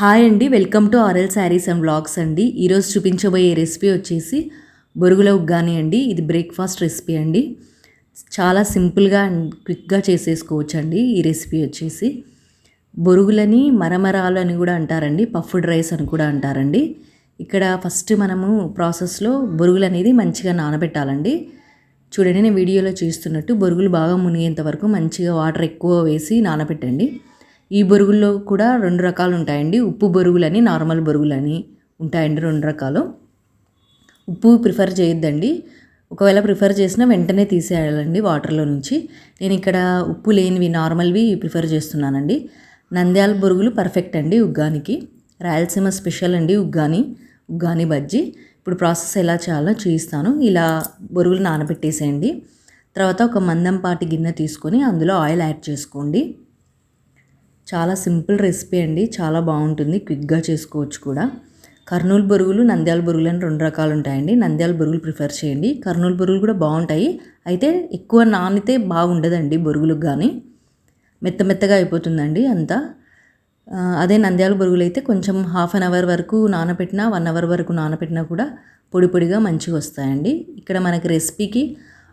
Hi అండి welcome to RL saris and blogs అండి. ఈరోజు చూపించబోయే రెసిపీ వచ్చేసి బొరుగుల ఉగ్గాని అండి. ఇది బ్రేక్ఫాస్ట్ రెసిపీ అండి. చాలా సింపుల్గా అండ్ క్విక్గా చేసేసుకోవచ్చు అండి ఈ రెసిపీ వచ్చేసి. బొరుగులని మరమరాలు అని కూడా అంటారండి పఫ్డ్ రైస్ అని కూడా అంటారండి. ఇక్కడ ఫస్ట్ మనము ప్రాసెస్లో బొరుగులు అనేది మంచిగా నానబెట్టాలండి. చూడండి నేను వీడియోలో చూస్తున్నట్టు బొరుగులు బాగా మునిగేంత వరకు మంచిగా వాటర్ ఎక్కువ వేసి నానబెట్టండి. ఈ బొరుగుల్లో కూడా రెండు రకాలు ఉంటాయండి ఉప్పు బొరుగులని నార్మల్ బొరుగులని ఉంటాయండి రెండు రకాలు. ఉప్పు ప్రిఫర్ చేయొద్దండి. ఒకవేళ ప్రిఫర్ చేసినా వెంటనే తీసేయాలండి వాటర్లో నుంచి. నేను ఇక్కడ ఉప్పు లేనివి నార్మల్వి ప్రిఫర్ చేస్తున్నానండి. నంద్యాల బొరుగులు పర్ఫెక్ట్ అండి ఉగ్గానికి. రాయలసీమ స్పెషల్ అండి ఉగ్గాని ఉగ్గాని బజ్జీ. ఇప్పుడు ప్రాసెస్ ఎలా చేయాలో చూపిస్తాను. ఇలా బొరుగులు నానబెట్టేసేయండి. తర్వాత ఒక మందంపాటి గిన్నె తీసుకొని అందులో ఆయిల్ యాడ్ చేసుకోండి. చాలా సింపుల్ రెసిపీ అండి. చాలా బాగుంటుంది. క్విక్గా చేసుకోవచ్చు కూడా. కర్నూలు బొరుగులు నంద్యాల బొరుగులు అని రెండు రకాలు ఉంటాయండి. నంద్యాల బొరుగులు ప్రిఫర్ చేయండి. కర్నూలు బొరుగులు కూడా బాగుంటాయి. అయితే ఎక్కువ నానితే బాగుండదండి బొరుగులకు కానీ మెత్త మెత్తగా అయిపోతుందండి అంతా. అదే నంద్యాల బొరుగులు అయితే కొంచెం హాఫ్ అన్ అవర్ వరకు నానబెట్టినా వన్ అవర్ వరకు నానబెట్టినా కూడా పొడి పొడిగా మంచిగా వస్తాయండి. ఇక్కడ మనకి రెసిపీకి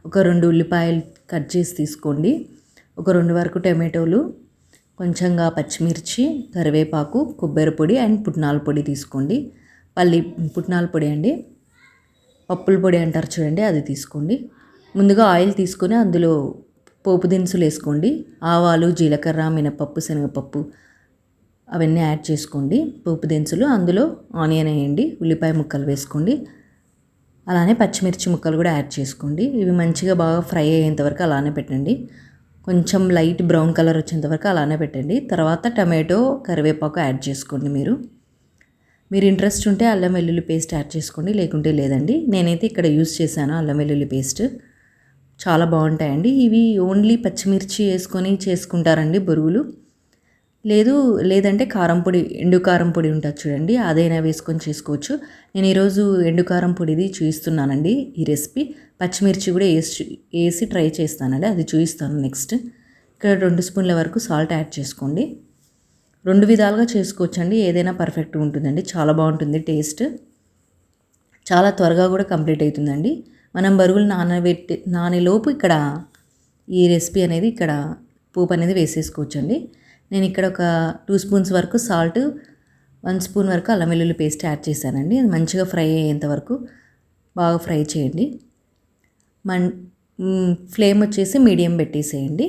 ఒక రెండు ఉల్లిపాయలు కట్ చేసి తీసుకోండి. ఒక రెండు వరకు టమాటోలు కొంచెంగా పచ్చిమిర్చి కరివేపాకు కొబ్బరి పొడి అండ్ పుట్నాల పొడి తీసుకోండి. పల్లి పుట్నాల పొడి అండి. పప్పుల పొడి అంటారు చూడండి అది తీసుకోండి. ముందుగా ఆయిల్ తీసుకొని అందులో పోపు దినుసులు వేసుకోండి. ఆవాలు జీలకర్ర మినపప్పు శనగపప్పు అవన్నీ యాడ్ చేసుకోండి. పోపు దినుసులు అందులో ఆనియన్ వేయండి. ఉల్లిపాయ ముక్కలు వేసుకోండి. అలానే పచ్చిమిర్చి ముక్కలు కూడా యాడ్ చేసుకోండి. ఇవి మంచిగా బాగా ఫ్రై అయ్యేంత వరకు అలానే పెట్టండి. కొంచెం లైట్ బ్రౌన్ కలర్ వచ్చేంత వరకు అలానే పెట్టండి. తర్వాత టమాటో కరివేపాకు యాడ్ చేసుకోండి మీరు. మీరు ఇంట్రెస్ట్ ఉంటే అల్లం వెల్లుల్లి పేస్ట్ యాడ్ చేసుకోండి లేకుంటే లేదండి. నేనైతే ఇక్కడ యూస్ చేశాను అల్లం వెల్లుల్లి పేస్ట్. చాలా బాగుంటాయండి. ఇవి ఓన్లీ పచ్చిమిర్చి వేసుకొని చేసుకుంటారండి బొరుగులు. లేదు లేదంటే కారం పొడి ఎండు కారం పొడి ఉంటుంది చూడండి అదైనా వేసుకొని చేసుకోవచ్చు. నేను ఈరోజు ఎండు కారం పొడిది చూపిస్తున్నానండి ఈ రెసిపీ. పచ్చిమిర్చి కూడా వేసి వేసి ట్రై చేస్తానండి అది చూపిస్తాను నెక్స్ట్. ఇక్కడ రెండు స్పూన్ల వరకు సాల్ట్ యాడ్ చేసుకోండి. రెండు విధాలుగా చేసుకోవచ్చండి ఏదైనా పర్ఫెక్ట్ ఉంటుందండి చాలా బాగుంటుంది టేస్ట్. చాలా త్వరగా కూడా కంప్లీట్ అవుతుందండి. మనం బరువులు నానబెట్టి నానేలోపు ఇక్కడ ఈ రెసిపీ అనేది ఇక్కడ పోపు అనేది వేసేసుకోవచ్చండి. నేను ఇక్కడ ఒక టూ స్పూన్స్ వరకు సాల్ట్ వన్ స్పూన్ వరకు అల్లం వెల్లుల్లి పేస్ట్ యాడ్ చేశానండి. అది మంచిగా ఫ్రై అయ్యేంత వరకు బాగా ఫ్రై చేయండి. మన్ ఫ్లేమ్ వచ్చేసి మీడియం పెట్టేసేయండి.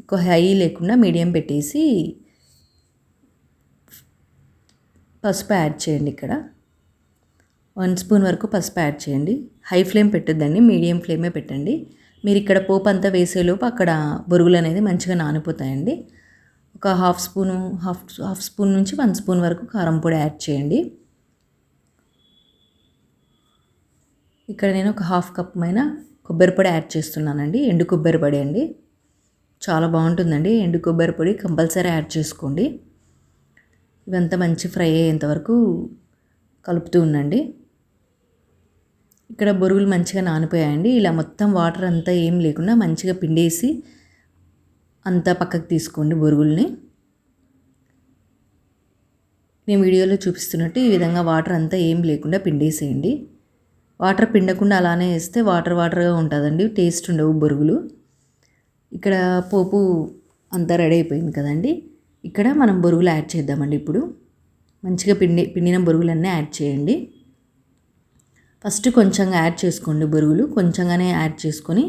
ఎక్కువ హై లేకుండా మీడియం పెట్టేసి పసుపు యాడ్ చేయండి ఇక్కడ. వన్ స్పూన్ వరకు పసుపు యాడ్ చేయండి. హై ఫ్లేమ్ పెట్టద్దండి మీడియం ఫ్లేమే పెట్టండి. మీరు ఇక్కడ పోపు అంతా వేసేలోపు అక్కడ బొరుగులు అనేది మంచిగా నానిపోతాయండి. ఒక half spoon half half spoon నుంచి వన్ స్పూన్ వరకు కారం పొడి యాడ్ చేయండి. ఇక్కడ నేను ఒక హాఫ్ కప్ పైన కొబ్బరి పొడి యాడ్ చేస్తున్నానండి. ఎండు కొబ్బరి పొడి అండి. చాలా బాగుంటుందండి. ఎండు కొబ్బరి పొడి కంపల్సరీ యాడ్ చేసుకోండి. ఇవంతా మంచి ఫ్రై అయ్యేంత వరకు కలుపుతూ ఉండండి. ఇక్కడ బొరుగులు మంచిగా నానిపోయాయండి. ఇలా మొత్తం వాటర్ అంతా ఏం లేకుండా మంచిగా పిండేసి అంతా పక్కకు తీసుకోండి బొరుగుల్ని. నేను వీడియోలో చూపిస్తున్నట్టు ఈ విధంగా వాటర్ అంతా ఏం లేకుండా పిండేసేయండి. వాటర్ పిండకుండా అలానే వేస్తే వాటర్ వాటర్గా ఉంటుందండి. టేస్ట్ ఉండవు బొరుగులు. ఇక్కడ పోపు అంతా రెడీ అయిపోయింది కదండి. ఇక్కడ మనం బొరుగులు యాడ్ చేద్దామండి ఇప్పుడు. మంచిగా పిండి పిండిన బొరుగులన్నీ యాడ్ చేయండి. ఫస్ట్ కొంచెంగా యాడ్ చేసుకోండి బొరుగులు కొంచెంగానే యాడ్ చేసుకొని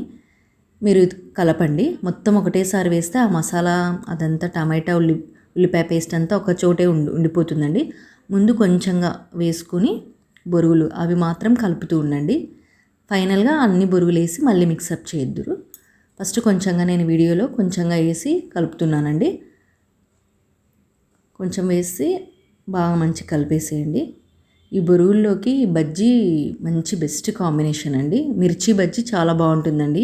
మీరు కలపండి. మొత్తం ఒకటేసారి వేస్తే ఆ మసాలా అదంతా టమాటా ఉల్లి ఉల్లిపాయ పేస్ట్ అంతా ఒక చోటే ఉండి ఉండిపోతుందండి. ముందు కొంచెంగా వేసుకొని బొరుగులు అవి మాత్రం కలుపుతూ ఉండండి. ఫైనల్గా అన్ని బొరుగులు వేసి మళ్ళీ మిక్సప్ చేయొద్దురు. ఫస్ట్ కొంచెంగా నేను వీడియోలో కొంచెంగా వేసి కలుపుతున్నానండి. కొంచెం వేసి బాగా మంచి కలిపేసేయండి. ఈ బొరుగుల్లోకి బజ్జీ మంచి బెస్ట్ కాంబినేషన్ అండి. మిర్చి బజ్జీ చాలా బాగుంటుందండి.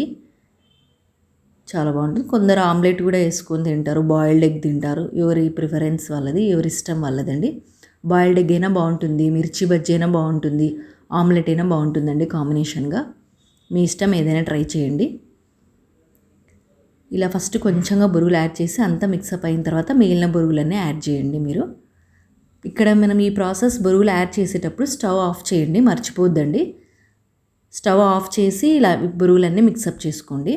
చాలా బాగుంటుంది. కొందరు ఆమ్లెట్ కూడా వేసుకొని తింటారు బాయిల్డ్ ఎగ్ తింటారు. ఎవరి ప్రిఫరెన్స్ వాళ్ళది ఎవరి ఇష్టం వాళ్ళదండి. బాయిల్డ్ ఎగ్ అయినా బాగుంటుంది మిర్చి బజ్జీ అయినా బాగుంటుంది ఆమ్లెట్ అయినా బాగుంటుందండి కాంబినేషన్గా. మీ ఇష్టం ఏదైనా ట్రై చేయండి. ఇలా ఫస్ట్ కొంచెంగా బొరుగులు యాడ్ చేసి అంతా మిక్సప్ అయిన తర్వాత మిగిలిన బొరుగులన్నీ యాడ్ చేయండి మీరు. ఇక్కడ మనం ఈ ప్రాసెస్ బరువులు యాడ్ చేసేటప్పుడు స్టవ్ ఆఫ్ చేయండి మర్చిపోద్దండి. స్టవ్ ఆఫ్ చేసి ఇలా బరువులన్నీ మిక్సప్ చేసుకోండి.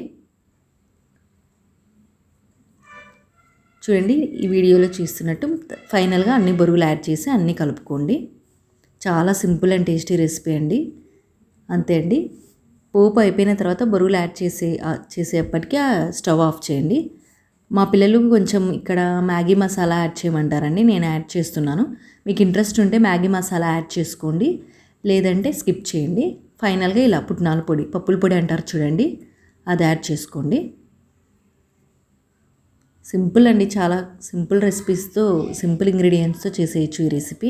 చూడండి ఈ వీడియోలో చూస్తున్నట్టు ఫైనల్గా అన్ని బరువులు యాడ్ చేసి అన్నీ కలుపుకోండి. చాలా సింపుల్ అండ్ టేస్టీ రెసిపీ అండి. అంతే అండి. పోపు అయిపోయిన తర్వాత బరువులు యాడ్ చేసే ఆ, ఆ స్టవ్ ఆఫ్ చేయండి. మా పిల్లలు కొంచెం ఇక్కడ మ్యాగీ మసాలా యాడ్ చేయమంటారండి నేను యాడ్ చేస్తున్నాను. మీకు ఇంట్రెస్ట్ ఉంటే మ్యాగీ మసాలా యాడ్ చేసుకోండి లేదంటే స్కిప్ చేయండి. ఫైనల్గా ఇలా పుట్నాల పొడి పప్పుల పొడి అంటారు చూడండి అది యాడ్ చేసుకోండి. సింపుల్ అండి చాలా సింపుల్ రెసిపీస్తో సింపుల్ ఇంగ్రీడియంట్స్తో చేసేయచ్చు ఈ రెసిపీ.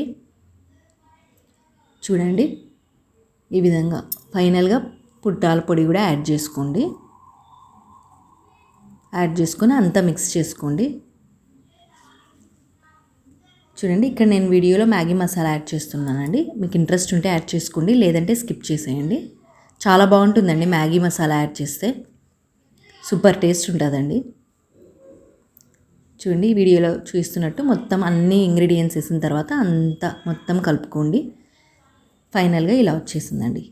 చూడండి ఈ విధంగా ఫైనల్గా పుట్టాల పొడి కూడా యాడ్ చేసుకోండి. యాడ్ చేసుకొని అంతా మిక్స్ చేసుకోండి. చూడండి ఇక్కడ నేను వీడియోలో మ్యాగీ మసాలా యాడ్ చేస్తున్నానండి. మీకు ఇంట్రెస్ట్ ఉంటే యాడ్ చేసుకోండి లేదంటే స్కిప్ చేసేయండి. చాలా బాగుంటుందండి మ్యాగీ మసాలా యాడ్ చేస్తే. సూపర్ టేస్ట్ ఉంటుందండి. చూడండి వీడియోలో చూస్తున్నట్టు మొత్తం అన్ని ఇంగ్రీడియంట్స్ వేసిన తర్వాత అంతా మొత్తం కలుపుకోండి. ఫైనల్గా ఇలా వచ్చేసిందండి.